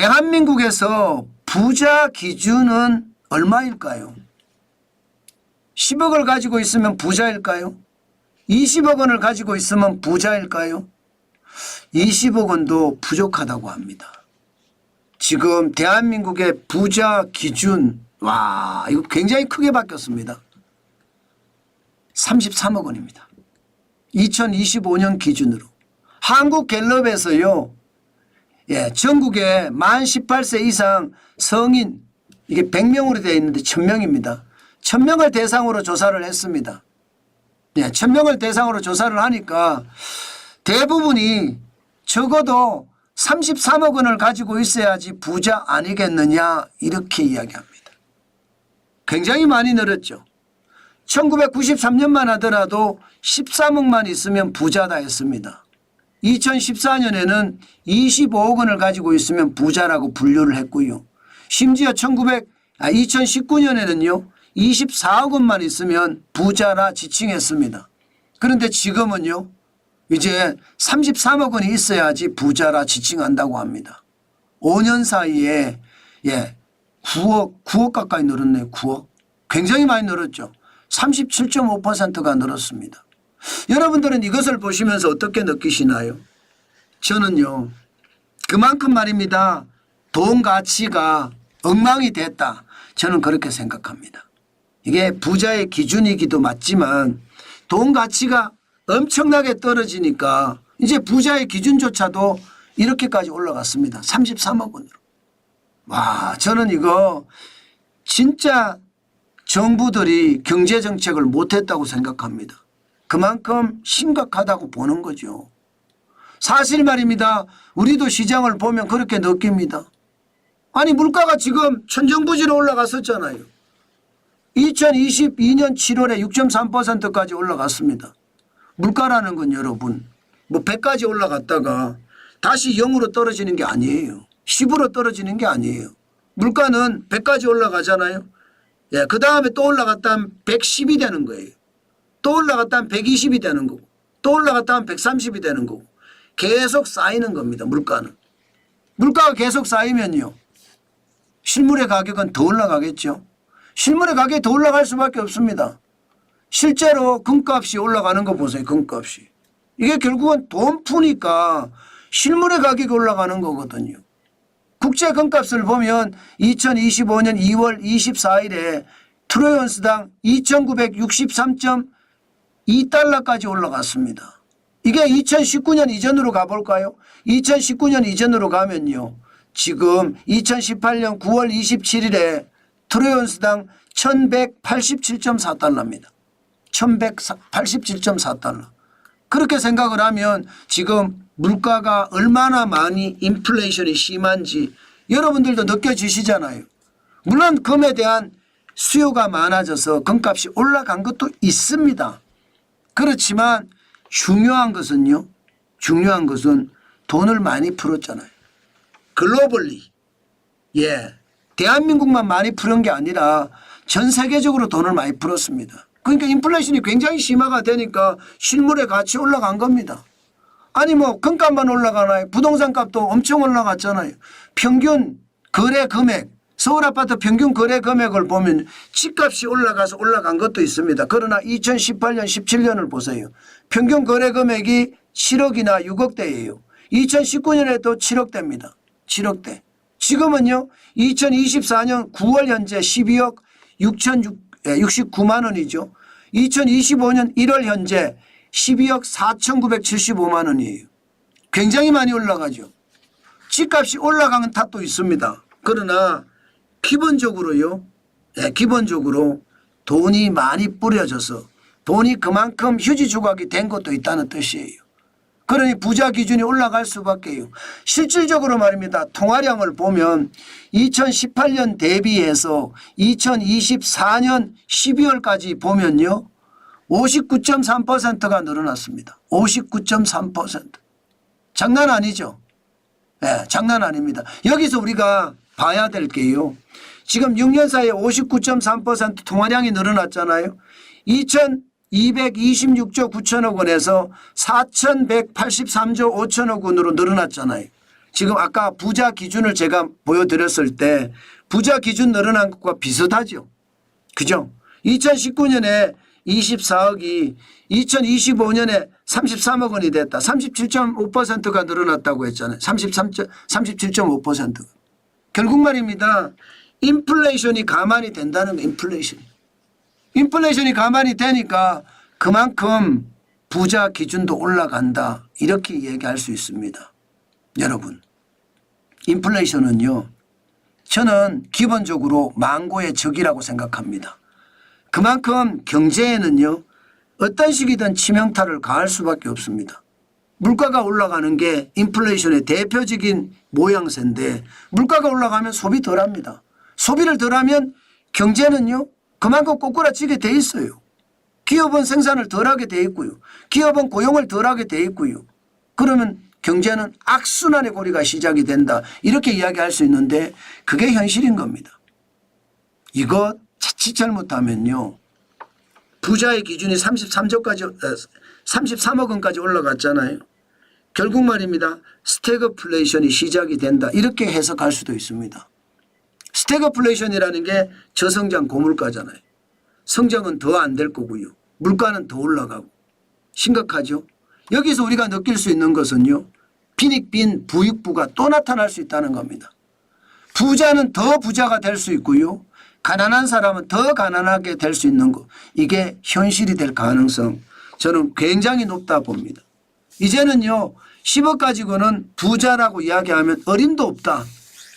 대한민국에서 부자 기준은 얼마일까요? 10억을 가지고 있으면 부자일까요? 20억 원을 가지고 있으면 부자일까요? 20억 원도 부족하다고 합니다. 지금 대한민국의 부자 기준, 와, 이거 굉장히 크게 바뀌었습니다. 33억 원입니다. 2025년 기준으로. 한국 갤럽에서요, 예, 전국에 만 18세 이상 성인, 이게 100명으로 되어 있는데 1000명입니다. 1000명을 대상으로 조사를 했습니다. 예, 1000명을 대상으로 조사를 하니까 대부분이 적어도 33억 원을 가지고 있어야지 부자 아니겠느냐 이렇게 이야기합니다. 굉장히 많이 늘었죠. 1993년만 하더라도 13억만 있으면 부자다 했습니다. 2014년에는 25억 원을 가지고 있으면 부자라고 분류를 했고요. 심지어 1900, 아, 2019년에는요, 24억 원만 있으면 부자라 지칭했습니다. 그런데 지금은요, 이제 33억 원이 있어야지 부자라 지칭한다고 합니다. 5년 사이에, 예, 9억, 9억 가까이 늘었네요. 9억. 굉장히 많이 늘었죠. 37.5%가 늘었습니다. 여러분들은 이것을 보시면서 어떻게 느끼시나요? 저는요, 그만큼 말입니다. 돈 가치가 엉망이 됐다. 저는 그렇게 생각합니다. 이게 부자의 기준이기도 맞지만 돈 가치가 엄청나게 떨어지니까 이제 부자의 기준조차도 이렇게까지 올라갔습니다. 33억 원으로. 와, 저는 이거 진짜 정부들이 경제 정책을 못했다고 생각합니다. 그만큼 심각하다고 보는 거죠. 사실 말입니다. 우리도 시장을 보면 그렇게 느낍니다. 아니 물가가 지금 천정부지로 올라갔었잖아요. 2022년 7월에 6.3%까지 올라갔습니다. 물가라는 건 여러분 뭐 100까지 올라갔다가 다시 0으로 떨어지는 게 아니에요. 10으로 떨어지는 게 아니에요. 물가는 100까지 올라가잖아요. 예, 그 다음에 또 올라갔다 하면 110이 되는 거예요. 또 올라갔다 하면 120이 되는 거고 또 올라갔다 하면 130이 되는 거고 계속 쌓이는 겁니다. 물가는. 물가가 계속 쌓이면요. 실물의 가격은 더 올라가겠죠. 실물의 가격이 더 올라갈 수밖에 없습니다. 실제로 금값이 올라가는 거 보세요. 금값이. 이게 결국은 돈 푸니까 실물의 가격이 올라가는 거거든요. 국제 금값을 보면 2025년 2월 24일에 트로이온스당 2,963.2달러까지 올라갔습니다. 이게 2019년 이전으로 가볼까요? 2019년 이전으로 가면요. 지금 2018년 9월 27일에 트로이온스당 1187.4달러입니다. 1187.4달러. 그렇게 생각을 하면 지금 물가가 얼마나 많이 인플레이션이 심한지 여러분들도 느껴지시잖아요. 물론 금에 대한 수요가 많아져서 금값이 올라간 것도 있습니다. 그렇지만 중요한 것은요. 중요한 것은 돈을 많이 풀었잖아요. 글로벌리. 예. 대한민국만 많이 풀은 게 아니라 전 세계적으로 돈을 많이 풀었습니다. 그러니까 인플레이션이 굉장히 심화가 되니까 실물의 가치 올라간 겁니다. 아니 뭐 금값만 올라가나요? 부동산 값도 엄청 올라갔잖아요. 평균 거래 금액 서울 아파트 평균 거래 금액을 보면 집값이 올라가서 올라간 것도 있습니다. 그러나 2018년 17년을 보세요. 평균 거래 금액이 7억이나 6억대예요. 2019년에도 7억대입니다. 7억대. 지금은요. 2024년 9월 현재 12억 6,069만 원이죠. 2025년 1월 현재 12억 4,975만 원이에요. 굉장히 많이 올라가죠. 집값이 올라가는 탓도 있습니다. 그러나 기본적으로요. 예, 기본적으로 돈이 많이 뿌려져서 돈이 그만큼 휴지 조각이 된 것도 있다는 뜻이에요. 그러니 부자 기준이 올라갈 수밖에요. 실질적으로 말입니다. 통화량을 보면 2018년 대비해서 2024년 12월까지 보면요. 59.3%가 늘어났습니다. 59.3%. 장난 아니죠. 예, 장난 아닙니다. 여기서 우리가 봐야 될 게요. 지금 6년 사이에 59.3% 통화량이 늘어났잖아요. 2,226조 9천억 원에서 4,183조 5천억 원으로 늘어났잖아요. 지금 아까 부자 기준을 제가 보여드렸을 때 부자 기준 늘어난 것과 비슷하죠. 그죠? 2019년에 24억이 2025년에 33억 원이 됐다. 37.5%가 늘어났다고 했잖아요. 33, 37.5%가. 결국 말입니다. 인플레이션이 가만히 된다는 거 인플레이션. 인플레이션이 가만히 되니까 그만큼 부자 기준도 올라간다. 이렇게 얘기할 수 있습니다. 여러분. 인플레이션은요. 저는 기본적으로 망고의 적이라고 생각합니다. 그만큼 경제에는요. 어떤 식이든 치명타를 가할 수밖에 없습니다. 물가가 올라가는 게 인플레이션의 대표적인 모양새인데 물가가 올라가면 소비 덜합니다. 소비를 덜하면 경제는요. 그만큼 꼬꾸라지게 돼 있어요. 기업은 생산을 덜하게 돼 있고요. 기업은 고용을 덜하게 돼 있고요. 그러면 경제는 악순환의 고리가 시작이 된다. 이렇게 이야기할 수 있는데 그게 현실인 겁니다. 이거 자칫 잘못하면요. 부자의 기준이 33조까지 33억 원까지 올라갔잖아요. 결국 말입니다. 스태그플레이션이 시작이 된다. 이렇게 해석할 수도 있습니다. 스태그플레이션이라는 게 저성장 고물가잖아요. 성장은 더 안 될 거고요. 물가는 더 올라가고 심각하죠. 여기서 우리가 느낄 수 있는 것은요. 빈익빈 부익부가 또 나타날 수 있다는 겁니다. 부자는 더 부자가 될 수 있고요. 가난한 사람은 더 가난하게 될 수 있는 것. 이게 현실이 될 가능성 저는 굉장히 높다 봅니다. 이제는요. 10억 가지고는 부자라고 이야기하면 어림도 없다.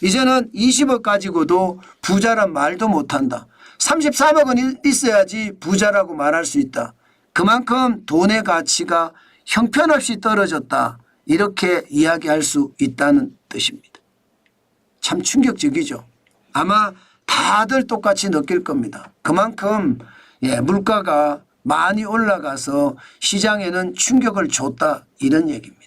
이제는 20억 가지고도 부자란 말도 못한다. 33억 원 있어야지 부자라고 말할 수 있다. 그만큼 돈의 가치가 형편없이 떨어졌다. 이렇게 이야기할 수 있다는 뜻입니다. 참 충격적이죠. 아마 다들 똑같이 느낄 겁니다. 그만큼 예, 물가가 많이 올라가서 시장에는 충격을 줬다 이런 얘기입니다.